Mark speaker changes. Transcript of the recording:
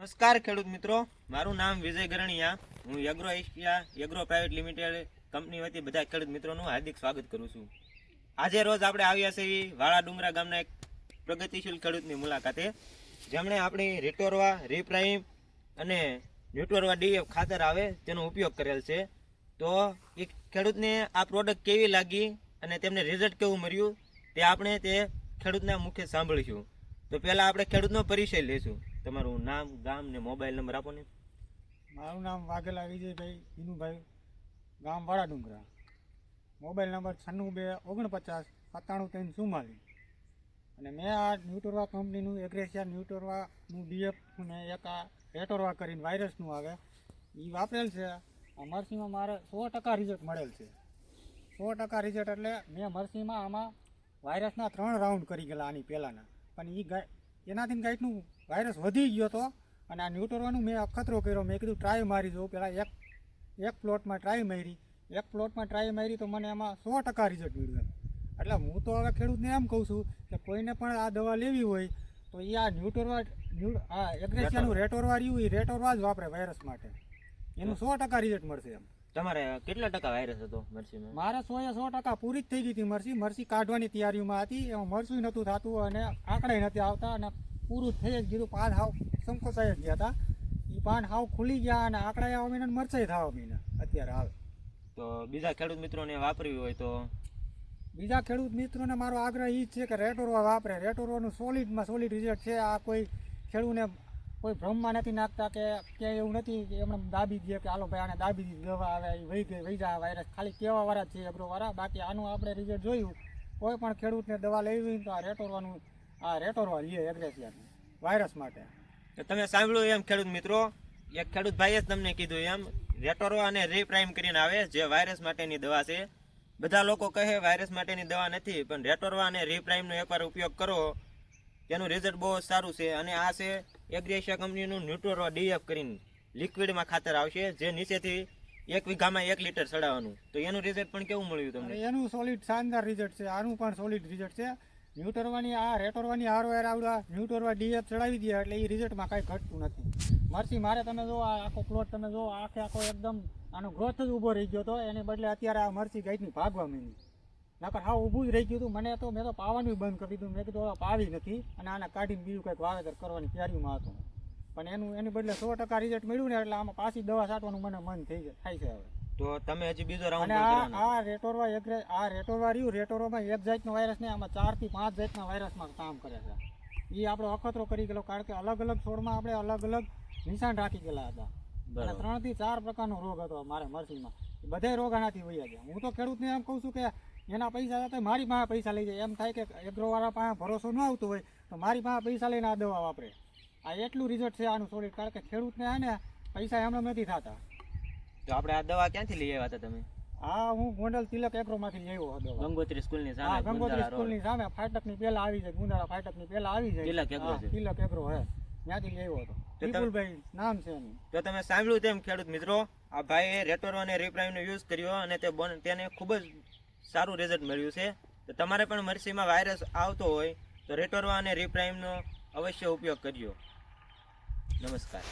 Speaker 1: નમસ્કાર ખેડૂત મિત્રો. મારું નામ વિજય ગરણિયા. હું યગ્રો Asia agro private limited company વતી બધા ખેડૂત મિત્રોનું હાર્દિક સ્વાગત કરું છું. આજે રોજ આપણે આવ્યા છીએ વાળા ડુંગરા ગામના એક પ્રગતિશીલ ખેડૂતની મુલાકાતે, જેમણે આપણી રિટોરવા, રીપ્રાઇમ અને ન્યુટોરવા ડીએફ ખાતર આવે તેનો ઉપયોગ કરેલ છે. તો એ ખેડૂતને આ પ્રોડક્ટ કેવી લાગી અને તેમને રિઝલ્ટ કેવું મળ્યું તે આપણે તે ખેડૂતના મુખે સાંભળીશું. તો પહેલાં આપણે ખેડૂતનો પરિચય લઈશું. તમારું નામ, ગામ ને મોબાઈલ નંબર આપો ને.
Speaker 2: મારું નામ વાઘેલા વિજયભાઈ વિનુભાઈ, ગામ વાળા ડુંગરા મોબાઈલ નંબર છન્નું બે ઓગણપચાસ સત્તાણું ત્રણ ચુમ્માલીસ અને મેં આ ન્યુટોરવા કંપનીનું એગ્રેસિયા ન્યુટોરવાનું ડીએફ ને એક આ રેટોરવા કરીને વાયરસનું આવે. એ વાપરેલ છે. આ મરસીમાં મારે સો ટકા રિઝલ્ટ મળેલ છે. સો ટકા રિઝલ્ટ એટલે મેં મરસીમાં આમાં વાયરસના ત્રણ રાઉન્ડ કરી ગયેલા આની પહેલાંના. પણ એ એનાથી ગાયનું વાયરસ વધી ગયો હતો અને આ ન્યૂટરવાનું મેં અખતરો કર્યો. મેં કીધું ટ્રાય મારી જોઉં પહેલાં એક એક પ્લોટમાં ટ્રાય મારી. એક પ્લોટમાં ટ્રાય મારી તો મને એમાં સો ટકા રિઝલ્ટ મળ્યું એટલે હું તો હવે ખેડૂતને એમ કહું છું કે કોઈને પણ આ દવા લેવી હોય તો એ આ ન્યુટોરવા ન્યુ આ એગ્રેસિયાનું રેટોરવા. રહ્યું એ રેટોરવા જ વાપરે વાયરસ માટે. એનું સો ટકા રિઝલ્ટ મળશે એમ.
Speaker 1: તમારે કેટલા ટકા વાયરસ હતો મરસીમાં
Speaker 2: મારે સો એ સો ટકા પૂરી જ થઈ ગઈ હતી મરસી. મરસી કાઢવાની તૈયારીમાં હતી. એમાં મરસું નહોતું થતું અને આંકડાય નથી આવતા અને પૂરું થઈ જ ગયું પાન હાવ સંકોચાઈ જ ગયા હતા. એ પાન હાવ ખુલી ગયા અને આંકડા આવવા મહિના મરચાઈ થવા મહિના અત્યારે હાલ.
Speaker 1: તો બીજા ખેડૂત મિત્રોને વાપરવી હોય તો?
Speaker 2: બીજા ખેડૂત મિત્રોને મારો આગ્રહ એ જ છે કે રેટોરવા વાપરે. રેટોરવાનું સોલિડમાં સોલિડ રિઝલ્ટ છે. આ કોઈ ખેડૂતને કોઈ ભ્રમમાં નથી નાખતા કે ક્યાંય એવું નથી કે એમણે દાબી દે કે હાલો ભાઈ આને દાબી દીધી દવા આવે એ વહી ગઈ, વહી જાય વાયરસ ખાલી કેવા વાળા જ છે એગ્રોવાળા બાકી આનું આપણે રિઝલ્ટ જોયું. કોઈ પણ ખેડૂતને દવા લેવી તો આ રેટોરવાનું, આ રેટોરવા લઈએ એગ્રેસિયાનું વાયરસ માટે.
Speaker 1: તો તમે સાંભળ્યું એમ ખેડૂત મિત્રો, એક ખેડૂત ભાઈએ જ તમને કીધું એમ રેટોરો અને રીપ્રાઇમ કરીને આવે, જે વાયરસ માટેની દવા છે. બધા લોકો કહે વાયરસ માટેની દવા નથી, પણ રેટોરવા અને રીપ્રાઇમનો એકવાર ઉપયોગ કરો તેનું રિઝલ્ટ બહુ જ સારું છે. અને આ છે એગ્રેશિયા કંપનીનું ન્યુટ્રોરવા ડીએફ કરીને લિક્વિડમાં ખાતર આવશે, જે નીચેથી એક વીઘામાં એક લીટર ચડાવવાનું તો એનું રિઝલ્ટ પણ કેવું મળ્યું તમને?
Speaker 2: એનું સોલિડ શાનદાર રિઝલ્ટ છે. આનું પણ સોલિડ રિઝલ્ટ છે. ન્યુટરવાની આ રેટોરવાની હારવેર આવડા ન્યુટરવા ડીએફ ચડાવી દે એટલે એ રિઝલ્ટમાં કાંઈ ઘટતું નથી. મરસી, મારે તમે જો આ આખો પ્લોટ તમે જો આખે આખો એકદમ આનો ગ્રોથ જ ઊભો રહી ગયો હતો એને બદલે અત્યારે આ મરસી ગાઈટની ભાગવા માંડી નકર હા ઊભું જ રહી ગયું હતું મને તો મેં તો પાવાનું બંધ કરી દીધું. મેં કીધું પાવી નથી. અને આને કાઢીને બીજું કંઈક વાવેતર કરવાની તૈયારીમાં હતું. પણ એનું એની બદલે સો ટકા રિઝલ્ટ મળ્યું ને એટલે આમાં પાછી દવા છાંટવાનું મને મન થઈ જાય થાય છે હવે.
Speaker 1: તો તમે હજી બીજો રાઉન્ડ
Speaker 2: અને આ રેટોરવા એક આ રેટોરવા રહ્યું. રેટોરવામાં એક જાતનો વાયરસ નહીં આમાં ચારથી પાંચ જાતના વાયરસમાં કામ કરે છે. એ આપણો અખતરો કરી ગયેલો કારણ કે અલગ અલગ છોડમાં આપણે અલગ અલગ નિશાન રાખી ગયેલા હતા. અને ત્રણથી ત્રણથી ચાર પ્રકારનો રોગ હતો મારે મરસીમાં. બધા રોગ આનાથી વૈયા ગયા. હું તો ખેડૂતને એમ કહું છું કે એના પૈસા હતા મારી પાસે પૈસા લઈ જાય. એમ થાય કે એગ્રોવાળા પાસે ભરોસો ન આવતો હોય તો મારી પાસે પૈસા લઈને આ દવા વાપરે. આ એટલું રિઝલ્ટ છે આનું સોલિડ કારણ કે ખેડૂતને આ ને પૈસા એમને નથી થતા.
Speaker 1: તો આપણે આ દવા ક્યાંથી લઈ આવ્યા હતા તમે?
Speaker 2: હા હું ગોંડલ તિલક એગ્રોમાંથી લઈ આવ્યો હતો
Speaker 1: ગંગોત્રી સ્કૂલની
Speaker 2: હા
Speaker 1: સામે
Speaker 2: ગંગોત્રી
Speaker 1: ગુંદાળા રોડ.
Speaker 2: સ્કૂલની સામે. ફાટકની પહેલા આવી જાય ગુંદાળા ફાટકની પહેલા આવી જાય.
Speaker 1: તિલક એગ્રો છે.
Speaker 2: તિલક એગ્રો હે. ત્યાંથી લઈ આવ્યો હતો. વિપુલભાઈ નામ છે એનું.
Speaker 1: તો તમે સાંભળ્યું તેમ ખેડૂત મિત્રો આ ભાઈએ રેટોરો અને રીપ્રાઇમનો યુઝ કર્યો અને તે તેને ખૂબ જ સારું રિઝલ્ટ મળ્યું છે. તો તમારે પણ મરસીમાં વાયરસ આવતો હોય તો રેટોરવા અને રીપ્રાઇમનો અવશ્ય ઉપયોગ કરજો. નમસ્કાર.